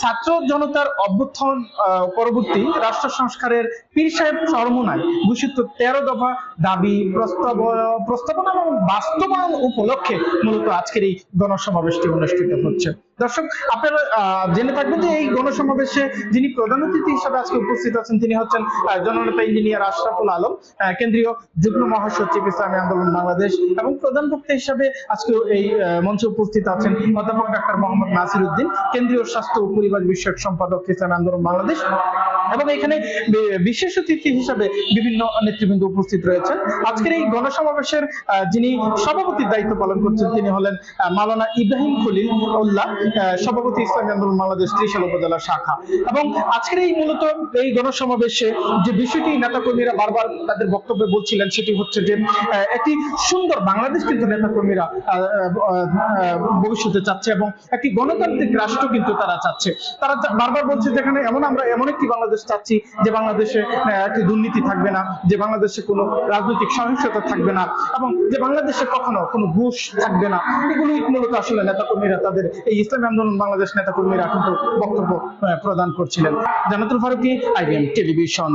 ছাত্র জনতার অভ্যুত্থান পরবর্তী রাষ্ট্র সংস্কারের পীর সাহেব চরমনায় ঘোষিত তেরো দফা দাবি প্রস্তাব, প্রস্তাবনা এবং বাস্তবায়ন উপলক্ষে মূলত আজকের এই গণসমাবেশটি অনুষ্ঠিত হচ্ছে। দর্শক আপনারা জেনে থাকবেন যে এই গণসমাবেশে যিনি প্রধান অতিথি হিসেবে আজকে উপস্থিত আছেন তিনি হচ্ছেন জননেতা ইঞ্জিনিয়ার আশরাফুল আলম কেন্দ্রীয় যুগ্ম মহাসচিব ইসলামী আন্দোলন বাংলাদেশ এবং প্রধান বক্তা হিসাবে আজকে এই মঞ্চে উপস্থিত আছেন অধ্যাপক ডাক্তার মোহাম্মদ নাসির উদ্দিন কেন্দ্রীয় স্বাস্থ্য ও পরিবার বিষয়ক সম্পাদক ইসলামী আন্দোলন বাংলাদেশ এবং এখানে বিশেষ অতিথি হিসাবে বিভিন্ন নেতৃবৃন্দ উপস্থিত রয়েছেন। আজকের এই গণসমাবেশের যিনি সভাপতির দায়িত্ব পালন করছেন তিনি হলেন আহ, মাওলানা ইব্রাহিম খলিল উল্লাহ। সভাপতি ইসলামী আন্দোলন বাংলাদেশ ত্রিশাল উপজেলা শাখা। এবং আজকের এই মূলত এই গণসমাবেশে যে বিষয়টি নেতাকর্মীরা বারবার তাদের বক্তব্যে বলছিলেন, সেটি হচ্ছে যে একটি সুন্দর বাংলাদেশ কিন্তু নেতাকর্মীরা ভবিষ্যতে চাচ্ছে এবং একটি গণতান্ত্রিক রাষ্ট্র কিন্তু তারা চাচ্ছে। তারা বারবার বলছে যেখানে এমন আমরা এমন একটি বাংলাদেশ চাচ্ছি যে বাংলাদেশে একটি দুর্নীতি থাকবে না, যে বাংলাদেশে কোনো রাজনৈতিক সহিংসতা থাকবে না এবং যে বাংলাদেশে কখনো কোনো ঘুষ থাকবে না। এগুলি মূলত আসলে নেতাকর্মীরা তাদের এই ইসলামী আন্দোলন বাংলাদেশ নেতাকর্মীরা কিন্তু বক্তব্য প্রদান করছিলেন। Jannatul Faruki IBM television.